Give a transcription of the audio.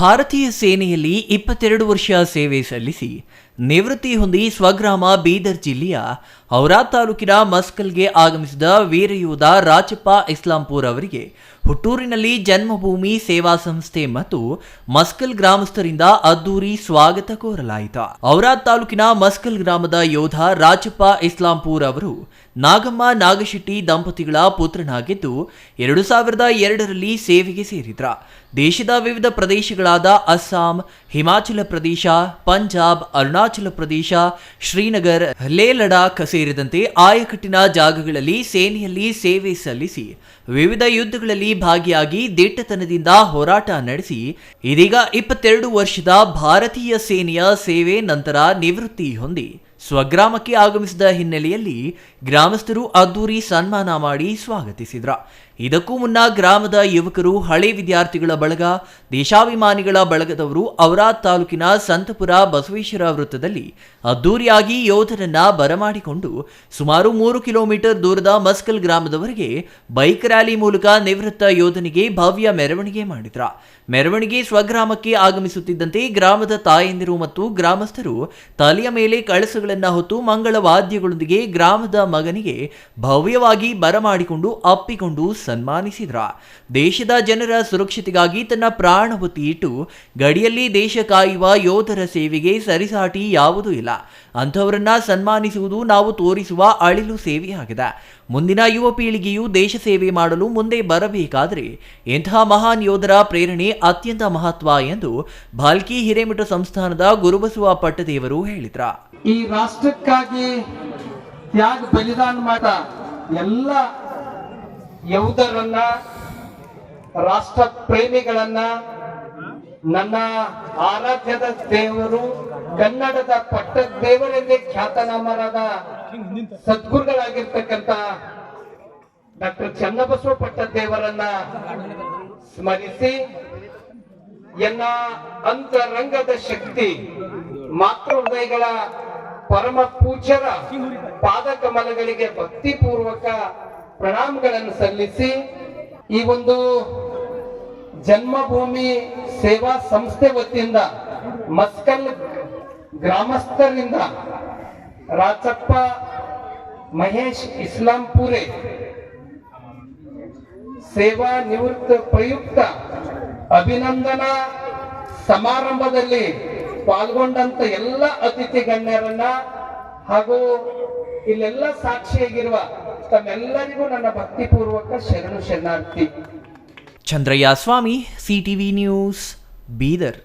ಭಾರತೀಯ ಸೇನೆಯಲ್ಲಿ ಇಪ್ಪತ್ತೆರಡು ವರ್ಷ ಸೇವೆ ಸಲ್ಲಿಸಿ. ನಿವೃತ್ತಿ ಹೊಂದಿ ಸ್ವಗ್ರಾಮ ಬೀದರ್ ಜಿಲ್ಲೆಯ ಔರಾ ತಾಲೂಕಿನ ಮಸ್ಕಲ್ಗೆ ಆಗಮಿಸಿದ ವೀರಯೋಧ ರಾಜಪ್ಪ ಇಸ್ಲಾಂಪುರ್ ಅವರಿಗೆ ಹುಟ್ಟೂರಿನಲ್ಲಿ ಜನ್ಮಭೂಮಿ ಸೇವಾ ಸಂಸ್ಥೆ ಮತ್ತು ಮಸ್ಕಲ್ ಗ್ರಾಮಸ್ಥರಿಂದ ಅದ್ದೂರಿ ಸ್ವಾಗತ ಕೋರಲಾಯಿತು. ಔರಾ ತಾಲೂಕಿನ ಮಸ್ಕಲ್ ಗ್ರಾಮದ ಯೋಧ ರಾಜಪ್ಪ ಇಸ್ಲಾಂಪುರ್ ಅವರು ನಾಗಮ್ಮ, ನಾಗಶೆಟ್ಟಿ ದಂಪತಿಗಳ ಪುತ್ರನಾಗಿದ್ದು, ಎರಡು ಸಾವಿರದ ಎರಡರಲ್ಲಿ ಸೇವೆಗೆ ಸೇರಿದ್ರ. ದೇಶದ ವಿವಿಧ ಪ್ರದೇಶಗಳಾದ ಅಸ್ಸಾಂ, ಹಿಮಾಚಲ ಪ್ರದೇಶ, ಪಂಜಾಬ್, ಅರುಣಾಚಲ ಪ್ರದೇಶ, ಶ್ರೀನಗರ್ ಲೇ ಲಡಾಖ್ ಸೇರಿದಂತೆ ಆಯಕಟ್ಟಿನ ಜಾಗಗಳಲ್ಲಿ ಸೇನೆಯಲ್ಲಿ ಸೇವೆ ಸಲ್ಲಿಸಿ, ವಿವಿಧ ಯುದ್ಧಗಳಲ್ಲಿ ಭಾಗಿಯಾಗಿ ದಿಟ್ಟತನದಿಂದ ಹೋರಾಟ ನಡೆಸಿ, ಇದೀಗ ಇಪ್ಪತ್ತೆರಡು ವರ್ಷದ ಭಾರತೀಯ ಸೇನೆಯ ಸೇವೆ ನಂತರ ನಿವೃತ್ತಿ ಹೊಂದಿ. ಸ್ವಗ್ರಾಮಕ್ಕೆ ಆಗಮಿಸಿದ ಹಿನ್ನೆಲೆಯಲ್ಲಿ ಗ್ರಾಮಸ್ಥರು ಅದ್ದೂರಿ ಸನ್ಮಾನ ಮಾಡಿ ಸ್ವಾಗತಿಸಿದ್ರ. ಇದಕ್ಕೂ ಮುನ್ನ ಗ್ರಾಮದ ಯುವಕರು, ಹಳೆ ವಿದ್ಯಾರ್ಥಿಗಳ ಬಳಗ, ದೇಶಾಭಿಮಾನಿಗಳ ಬಳಗದವರು ಔರಾದ್ ತಾಲೂಕಿನ ಸಂತಪುರ ಬಸವೇಶ್ವರ ವೃತ್ತದಲ್ಲಿ ಅದ್ದೂರಿಯಾಗಿ ಯೋಧರನ್ನ ಬರಮಾಡಿಕೊಂಡು ಸುಮಾರು ಮೂರು ಕಿಲೋಮೀಟರ್ ದೂರದ ಮಸ್ಕಲ್ ಗ್ರಾಮದವರೆಗೆ ಬೈಕ್ ರ್ಯಾಲಿ ಮೂಲಕ ನಿವೃತ್ತ ಯೋಧನಿಗೆ ಭವ್ಯ ಮೆರವಣಿಗೆ ಮಾಡಿದ್ರ. ಮೆರವಣಿಗೆ ಸ್ವಗ್ರಾಮಕ್ಕೆ ಆಗಮಿಸುತ್ತಿದ್ದಂತೆ ಗ್ರಾಮದ ತಾಯಂದಿರು ಮತ್ತು ಗ್ರಾಮಸ್ಥರು ತಲೆಯ ಮೇಲೆ ಕಳಸಗಳನ್ನ ಹೊತ್ತು ಮಂಗಳ ವಾದ್ಯಗಳೊಂದಿಗೆ ಗ್ರಾಮದ ಮಗನಿಗೆ ಭವ್ಯವಾಗಿ ಬರಮಾಡಿಕೊಂಡು ಅಪ್ಪಿಕೊಂಡು ಸನ್ಮಾನಿಸಿದ್ರ. ದೇಶದ ಜನರ ಸುರಕ್ಷತೆಗಾಗಿ ತನ್ನ ಪ್ರಾಣ ಇಟ್ಟು ಗಡಿಯಲ್ಲಿ ದೇಶ ಕಾಯುವ ಯೋಧರ ಸೇವೆಗೆ ಸರಿಸಾಟಿ ಯಾವುದೂ ಇಲ್ಲ. ಅಂಥವರನ್ನ ಸನ್ಮಾನಿಸುವುದು ನಾವು ತೋರಿಸುವ ಅಳಿಲು ಸೇವೆಯಾಗಿದೆ. ಮುಂದಿನ ಯುವ ಪೀಳಿಗೆಯು ದೇಶ ಸೇವೆ ಮಾಡಲು ಮುಂದೆ ಬರಬೇಕಾದರೆ ಇಂತಹ ಮಹಾನ್ ಯೋಧರ ಪ್ರೇರಣೆ ಅತ್ಯಂತ ಮಹತ್ವ ಎಂದು ಭಾಲ್ಕಿ ಹಿರೇಮಠ ಸಂಸ್ಥಾನದ ಗುರುಬಸವ ಪಟ್ಟದೇವರು ಹೇಳಿದ್ರ. ರಾಷ್ಟ್ರಕ್ಕಾಗಿ ತ್ಯಾಗ, ಬಲಿದಾನ ಮಾಡ ಎಲ್ಲ ಯೋಧರನ್ನ, ರಾಷ್ಟ್ರ ಪ್ರೇಮಿಗಳನ್ನ, ನನ್ನ ಆರಾಧ್ಯದ ದೇವರು, ಕನ್ನಡದ ಪಟ್ಟ ದೇವರೆಂದೇ ಖ್ಯಾತನಾಮರಾದ ಸದ್ಗುರುಗಳಾಗಿರ್ತಕ್ಕಂಥ ಡಾಕ್ಟರ್ ಚನ್ನಬಸವ ಪಟ್ಟದೇವರನ್ನ ಸ್ಮರಿಸಿ, ಎನ್ನ ಅಂತರಂಗದ ಶಕ್ತಿ ಮಾತೃ ಹೃದಯಗಳ ಪರಮ ಪೂಜ್ಯರ ಪಾದ ಕಮಲಗಳಿಗೆ ಭಕ್ತಿಪೂರ್ವಕ ಪ್ರಣಾಮಗಳನ್ನು ಸಲ್ಲಿಸಿ ಈ ಒಂದು ಜನ್ಮಭೂಮಿ ಸೇವಾ ಸಂಸ್ಥೆ ವತಿಯಿಂದ ಮಸ್ಕಲ್ ಗ್ರಾಮಸ್ಥರಿಂದ ರಾಚಪ್ಪ ಮಹೇಶ್ ಇಸ್ಲಾಂಪುರೆ ಸೇವಾ ನಿವೃತ್ತ ಪ್ರಯುಕ್ತ ಅಭಿನಂದನಾ ಸಮಾರಂಭದಲ್ಲಿ ಪಾಲ್ಗೊಂಡಂತ ಎಲ್ಲ ಅತಿಥಿ ಗಣ್ಯರನ್ನ ಹಾಗೂ ಇಲ್ಲೆಲ್ಲ ಸಾಕ್ಷಿಯಾಗಿರುವ ತಮ್ಮೆಲ್ಲರಿಗೂ ನನ್ನ ಭಕ್ತಿಪೂರ್ವಕ ಶರಣು ಶರಣಾರ್ಥಿ. Chandrayya Swamy CTV news Bidar.